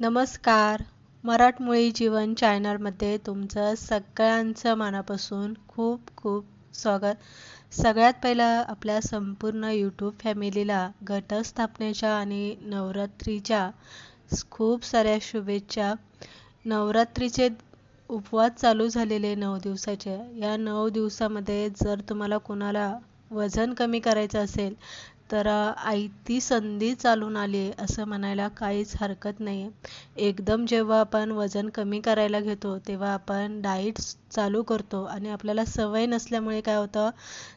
नमस्कार. मराठमोळी जीवन चॅनलमध्ये तुमचं सगळ्यांचं मनापासून खूप खूप स्वागत. सगळ्यात पहिलं आपल्या संपूर्ण यूट्यूब फॅमिलीला घटस्थापनेच्या आणि नवरात्रीच्या खूप साऱ्या शुभेच्छा. नवरात्रीचे उपवास चालू झालेले नऊ दिवसाचे. या नऊ दिवसामध्ये जर तुम्हाला कोणाला वजन कमी करायचं असेल तर आयती संधी चालून आली आहे असं म्हणायला काहीच हरकत नाही एकदम जेव्हा आपण वजन कमी करायला घेतो तेव्हा आपण डाईट चालू करतो आणि आपल्याला सवय नसल्यामुळे काय होतं?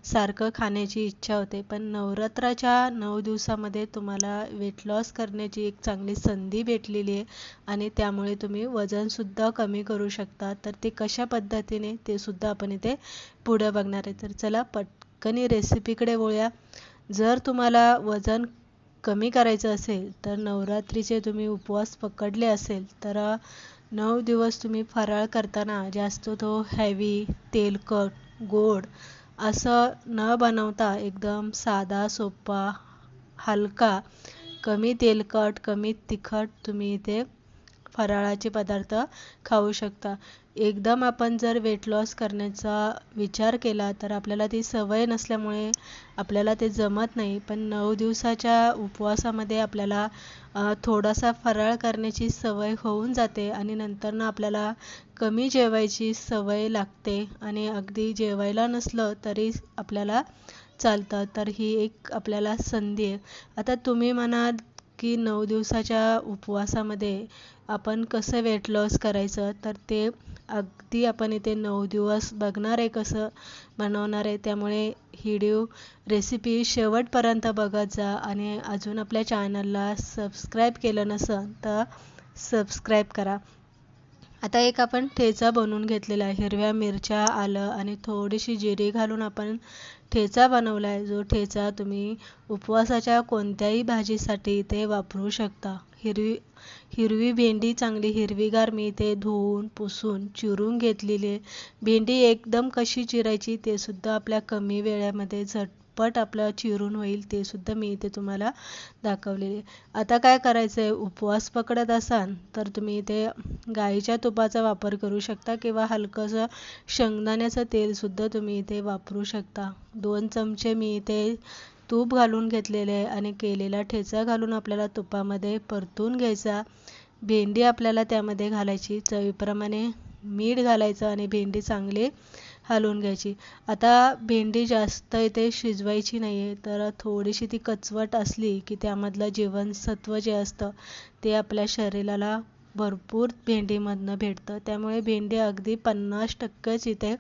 सारखं खाण्याची इच्छा होते. पण नवरात्राच्या नऊ दिवसामध्ये तुम्हाला वेट लॉस करण्याची एक चांगली संधी भेटलेली आहे आणि त्यामुळे तुम्ही वजनसुद्धा कमी करू शकता. तर ते कशा पद्धतीने ते सुद्धा आपण इथे पुढं बघणार आहे. तर चला पटकनी रेसिपीकडे वळूया. जर तुम्हाला वजन कमी करायचं असेल तर नवरात्रीचे तुम्ही उपवास पकडले असेल तर नऊ दिवस तुम्ही फराळ करताना जास्त तो हॅवी तेलकट गोड असं न बनवता एकदम साधा सोपा हलका कमी तेलकट कमी तिखट तुम्ही इथे फराळाचे पदार्थ खाऊ शकता. एकदम आपण जर वेट लॉस करण्याचा विचार केला तर आपल्याला ती सवय नसल्यामुळे आपल्याला ते जमत नाही. पण नऊ दिवसाच्या उपवासामध्ये आपल्याला थोडासा फराळ करण्याची सवय होऊन जाते आणि नंतरनं आपल्याला कमी जेवायची सवय लागते आणि अगदी जेवायला नसलं तरी आपल्याला चालतं. तर ही एक आपल्याला संधी आहे. आता तुम्ही म्हणाल की नऊ दिवसाच्या उपवासामध्ये आपण कसं वेट लॉस करायचं? तर ते अगदी आपण इथे नऊ दिवस बघणार आहे कसं बनवणार आहे. त्यामुळे हिडिओ रेसिपी शेवटपर्यंत बघत जा आणि अजून आपल्या चॅनलला सबस्क्राईब केलं नसेल तर सबस्क्राईब करा. आता एक आपण ठेचा बनवून घेतलेला आहे. हिरव्या मिरच्या आलं आणि थोडीशी जिरी घालून आपण ठेचा बनवला आहे जो ठेचा तुम्ही उपवासाच्या कोणत्याही भाजीसाठी इथे वापरू शकता. हिरवी हिरवी भेंडी चांगली हिरवीगार मी इथे धुवून पुसून चिरून घेतलेली आहे. भेंडी एकदम कशी चिरायची ते सुद्धा आपल्या कमी वेळामध्ये पट आपलं चिरून होईल ते सुद्धा मी इथे तुम्हाला दाखवलेले आता काय करायचं आहे उपवास पकडत असाल तर तुम्ही इथे गाईच्या तुपाचा वापर करू शकता किंवा हलकंसं शेंगदाण्याचं तेलसुद्धा तुम्ही इथे वापरू शकता. दोन चमचे मी इथे तूप घालून घेतलेले आहे आणि केलेला ठेचा घालून आपल्याला तुपामध्ये परतून घ्यायचा. भेंडी आपल्याला त्यामध्ये घालायची. चवीप्रमाणे मीठ घालायचं आणि भेंडी चांगली हलवून घ्यायची. आता भेंडी जास्त इथे शिजवायची नाही आहे तर थोडीशी ती कचवट असली की त्यामधलं जीवनसत्व जे असतं ते आपल्या शरीराला भरपूर भेंडीमधनं भेटतं. त्यामुळे भेंडी अगदी पन्नास टक्केच इथे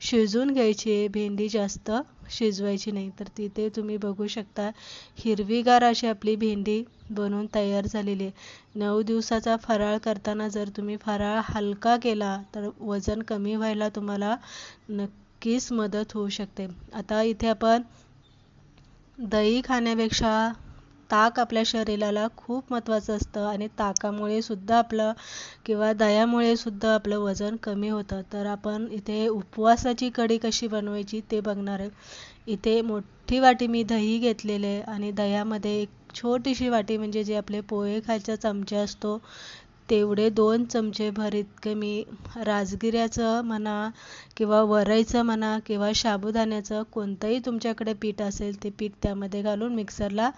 शिजवून घ्यायची आहे. भेंडी जास्त शिजवायची नाही. तर तिथे तुम्ही बघू शकता हिरवीगार अशी आपली भेंडी बनवून तयार झालेली आहे. नऊ दिवसाचा फराळ करताना जर तुम्ही फराळ हलका केला तर वजन कमी व्हायला तुम्हाला नक्कीच मदत होऊ शकते. आता इथे आपण दही खाण्यापेक्षा ताक आपल्या शरीराला खूप महत्त्वाचं असतं आणि ताकामुळे सुद्धा आपलं किंवा दह्यामुळे सुद्धा आपलं वजन कमी होतं. तर आपण इथे उपवासाची कढी कशी बनवायची ते बघणार आहे. इथे मोठी वाटी मी दही घेतलेले आणि दह्यामध्ये एक छोटीशी वाटी म्हणजे जे आपले पोहे खायचा चमचा असतो तेवढे दोन चमचे भर इतके मी राजगिऱ्याचं म्हणा किंवा वरईचं म्हणा किंवा साबुदाण्याचं कोणतंही तुमच्याकडे पीठ असेल ते पीठ त्यामध्ये घालून मिक्सरला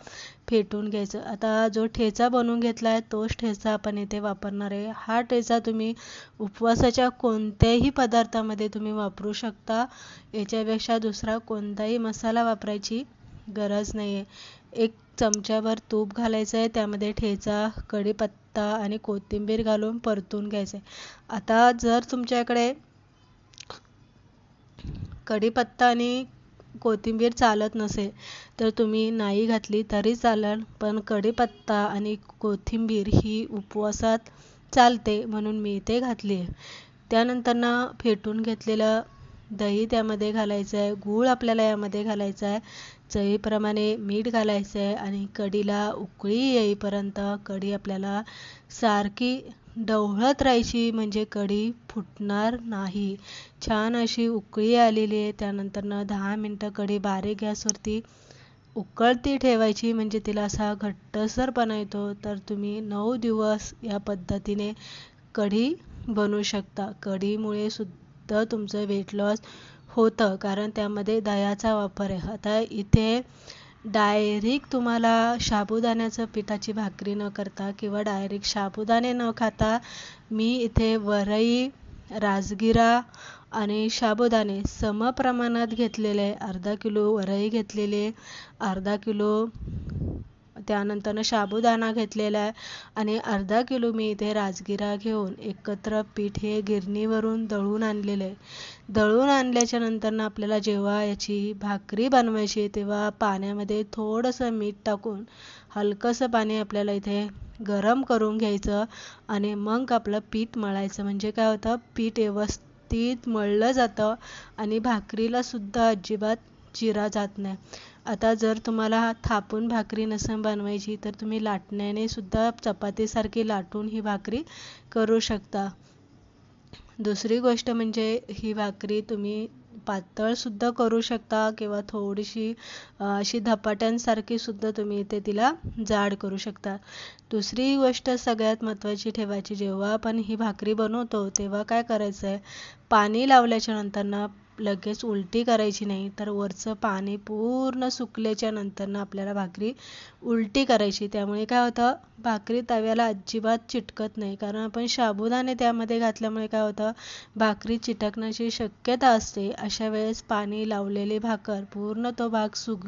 फेटून घ्यायचं. आता जो ठेचा बनवून घेतला आहे तोच ठेचा आपण इथे वापरणार आहे. हा ठेचा तुम्ही उपवासाच्या कोणत्याही पदार्थामध्ये तुम्ही वापरू शकता. याच्यापेक्षा दुसरा कोणताही मसाला वापरायची गरज नाही आहे एक चमच्याभर तूप घालायचं आहे त्यामध्ये ठेचा कढीपत्ता आणि कोथिंबीर घालून परतून घ्यायचं. आहे आता जर तुमच्याकडे कढीपत्ता आणि कोथिंबीर चालत नसेल तर तुम्ही नाही घातली तरी चालेल पण कढीपत्ता आणि कोथिंबीर ही उपवासात चालते म्हणून मी इथे घातली आहे. त्यानंतर फेटून घेतलेलं दही त्यामध्ये घालायचं आहे गूळ आपल्याला यामध्ये घालायचा आहे चवीप्रमाणे मीठ घालायचं आहे आणि कढीला उकळी येईपर्यंत कढी आपल्याला सारखी ढवळत राहायची म्हणजे कढी फुटणार नाही. छान अशी उकळी आलेली आहे. त्यानंतरनं दहा मिनटं कढी बारीक गॅसवरती उकळती ठेवायची म्हणजे तिला असा घट्टसरपणा येतो तर तुम्ही नऊ दिवस या पद्धतीने कढी बनवू शकता. कढीमुळे सुद्धा तुमचं वेट लॉस होतं कारण त्यामध्ये दह्याचा वापर आहे. आता इथे डायरेक्ट तुम्हाला साबुदाण्याचं पिठाची भाकरी न करता किंवा डायरेक्ट साबुदाणे न खाता मी इथे वरई राजगिरा आणि साबुदाणे समप्रमाणात घेतलेले आहे. अर्धा किलो वरई घेतलेले अर्धा किलो त्यानंतरनं साबुदाणा घेतलेला आहे आणि अर्धा किलो मी इथे राजगिरा घेऊन एकत्र पीठ हे गिरणीवरून दळून आणलेलं आहे. दळून आणल्याच्या नंतरनं आपल्याला जेव्हा याची भाकरी बनवायची तेव्हा पाण्यामध्ये थोडंसं मीठ टाकून हलकंसं पाणी आपल्याला इथे गरम करून घ्यायचं आणि मग आपलं पीठ मळायचं. म्हणजे काय होतं? पीठ व्यवस्थित मळलं जातं आणि भाकरीला सुद्धा अजिबात चिरा जात नाही. आता जर तुम्हाला थापून भाकरी नसेल बनवायची तर तुम्ही लाटण्याने सुद्धा चपातीसारखी लाटून ही भाकरी करू शकता. दुसरी गोष्ट म्हणजे ही भाकरी तुम्ही पातळसुद्धा करू शकता किंवा थोडीशी अशी धपाट्यांसारखी सुद्धा तुम्ही इथे तिला जाड करू शकता. दुसरी गोष्ट सगळ्यात महत्त्वाची ठेवायची जेव्हा आपण ही भाकरी बनवतो तेव्हा काय करायचं आहे पाणी लावल्याच्या नंतरनं लगेच उलटी करायची नाही तर वरचं पाणी पूर्ण सुकल्याच्या नंतरनं आपल्याला भाकरी उलटी करायची. त्यामुळे काय होतं भाकरी तव्याला अजिबात चिटकत नाही. कारण आपण साबुदाणे त्यामध्ये घातल्यामुळे काय होतं भाकरी चिटकण्याची शक्यता असते. अशा वेळेस पाणी लावलेली भाकर पूर्ण तो भाग सुक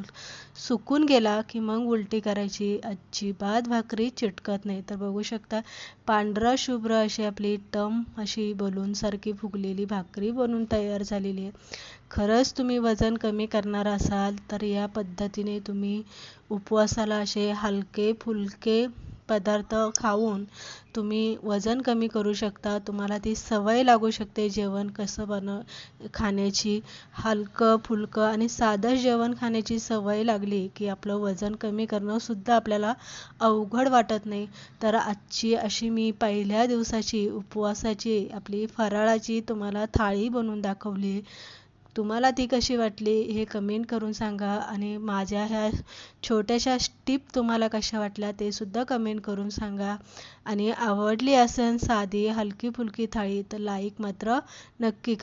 सुकून गेला की मग उलटी करायची. अजिबात भाकरी चिटकत नाही. तर बघू शकता पांढरा शुभ्र अशी आपली टम अशी बलूनसारखी फुगलेली भाकरी बनून तयार झालेली आहे. खरंच तुम्ही वजन कमी करणार असाल तर या पद्धतीने तुम्ही उपवासाला असे हलके फुलके पदार्थ खाऊन तुम्ही वजन कमी करू शकता. तुम्हाला ती सवय लागू शकते जेवण कसं बन खाण्याची. हलकं फुलकं आणि साधं जेवण खाण्याची सवय लागली की आपलं वजन कमी करणं सुद्धा आपल्याला अवघड वाटत नाही. तर आजची अशी मी पहिल्या दिवसाची उपवासाची आपली फराळाची तुम्हाला थाळी बनवून दाखवली. तुम्हाला ती कशी वाटली हे कमेंट करून सांगा आणि माझ्या ह्या छोट्याशा टिप तुम्हाला कशा वाटल्या ते सुद्धा कमेंट करून सांगा. आणि आवडली असेल साधी हलकी फुलकी थाळी तर लाईक मात्र नक्की करा.